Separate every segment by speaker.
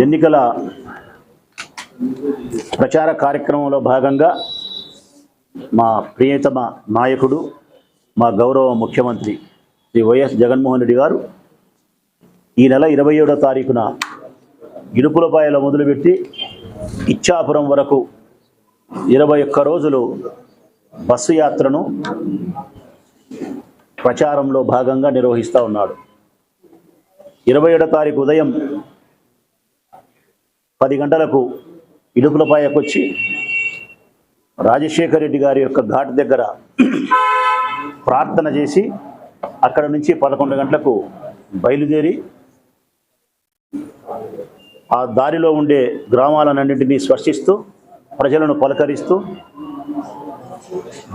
Speaker 1: ఎన్నికల ప్రచార కార్యక్రమంలో భాగంగా మా ప్రియతమ నాయకుడు మా గౌరవ ముఖ్యమంత్రి శ్రీ వైఎస్ జగన్మోహన్ రెడ్డి గారు ఈ నెల ఇరవై ఏడో తారీఖున ఇడుపులపాయలో మొదలుపెట్టి ఇచ్చాపురం వరకు ఇరవై ఒక్క రోజులు బస్సు యాత్రను ప్రచారంలో భాగంగా నిర్వహిస్తూ ఉన్నాడు. ఇరవై ఏడో తారీఖు ఉదయం పది గంటలకు ఇడుపులపాయకు వచ్చి రాజశేఖర రెడ్డి గారి యొక్క ఘాట్ దగ్గర ప్రార్థన చేసి అక్కడ నుంచి పదకొండు గంటలకు బయలుదేరి ఆ దారిలో ఉండే గ్రామాలన్నింటినీ స్పర్శిస్తూ ప్రజలను పలకరిస్తూ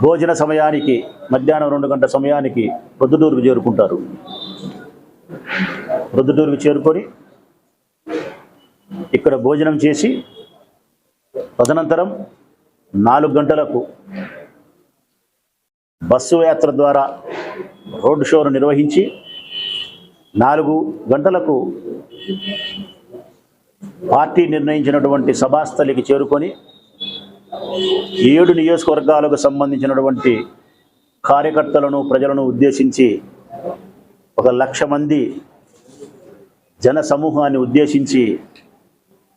Speaker 1: భోజన సమయానికి మధ్యాహ్నం రెండు గంటల సమయానికి ప్రొద్దుటూరుకు చేరుకుంటారు. ప్రొద్దుటూరుకు చేరుకొని ఇక్కడ భోజనం చేసి తదనంతరం నాలుగు గంటలకు బస్సు యాత్ర ద్వారా రోడ్డు షోను నిర్వహించి నాలుగు గంటలకు పార్టీ నిర్ణయించినటువంటి సభాస్థలికి చేరుకొని ఏడు నియోజకవర్గాలకు సంబంధించినటువంటి కార్యకర్తలను ప్రజలను ఉద్దేశించి ఒక లక్ష మంది జన సమూహాన్ని ఉద్దేశించి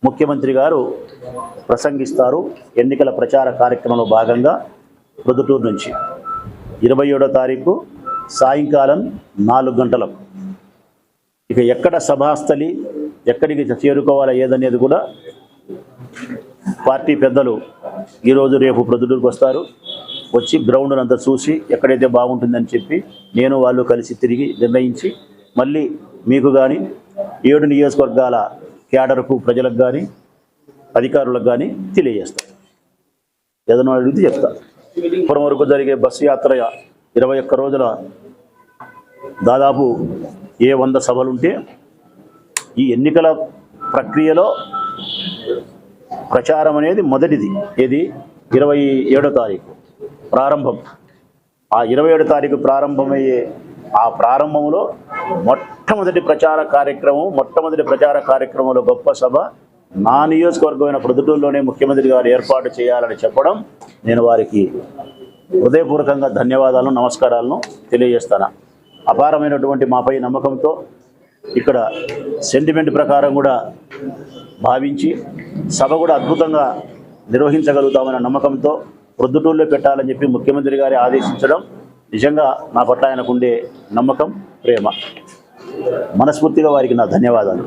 Speaker 1: ముఖ్యమంత్రి గారు ప్రసంగిస్తారు ఎన్నికల ప్రచార కార్యక్రమంలో భాగంగా ప్రొద్దుటూరు నుంచి. ఇరవై ఏడో తారీఖు సాయంకాలం నాలుగు గంటలకు. ఇక ఎక్కడ సభాస్థలి ఎక్కడికి చేరుకోవాలా ఏదనేది కూడా పార్టీ పెద్దలు ఈరోజు రేపు ప్రొద్దుటూరుకు వస్తారు. వచ్చి గ్రౌండ్ అంతా చూసి ఎక్కడైతే బాగుంటుందని చెప్పి నేను వాళ్ళు కలిసి తిరిగి నిర్ణయించి మళ్ళీ మీకు కానీ ఏడు నియోజకవర్గాల క్యాడర్కు ప్రజలకు కానీ అధికారులకు కానీ తెలియజేస్తాను ఏదైనా అడిగితే చెప్తా. పురం వరకు జరిగే బస్సు యాత్ర ఇరవై ఒక్క రోజుల దాదాపు ఏ వంద సభలుంటే ఈ ఎన్నికల ప్రక్రియలో ప్రచారం అనేది మొదటిది. ఇది ఇరవై ఏడో తారీఖు ప్రారంభం. ఆ ఇరవై ఏడో తారీఖు ప్రారంభమయ్యే ఆ ప్రారంభంలో మొట్టమొదటి ప్రచార కార్యక్రమం మొట్టమొదటి ప్రచార కార్యక్రమంలో గొప్ప సభ నా నియోజకవర్గమైన ప్రొద్దుటూరులోనే ముఖ్యమంత్రి గారు ఏర్పాటు చేయాలని చెప్పడం నేను వారికి హృదయపూర్వకంగా ధన్యవాదాలను నమస్కారాలను తెలియజేస్తాను. అపారమైనటువంటి మాపై నమ్మకంతో ఇక్కడ సెంటిమెంట్ ప్రకారం కూడా భావించి సభ కూడా అద్భుతంగా నిర్వహించగలుగుతామన్న నమ్మకంతో ప్రొద్దుటూరులో పెట్టాలని చెప్పి ముఖ్యమంత్రి గారి ఆదేశించడం నిజంగా నా పట్ల ఆయనకుండే నమ్మకం ప్రేమ. మనస్ఫూర్తిగా వారికి నా ధన్యవాదాలు.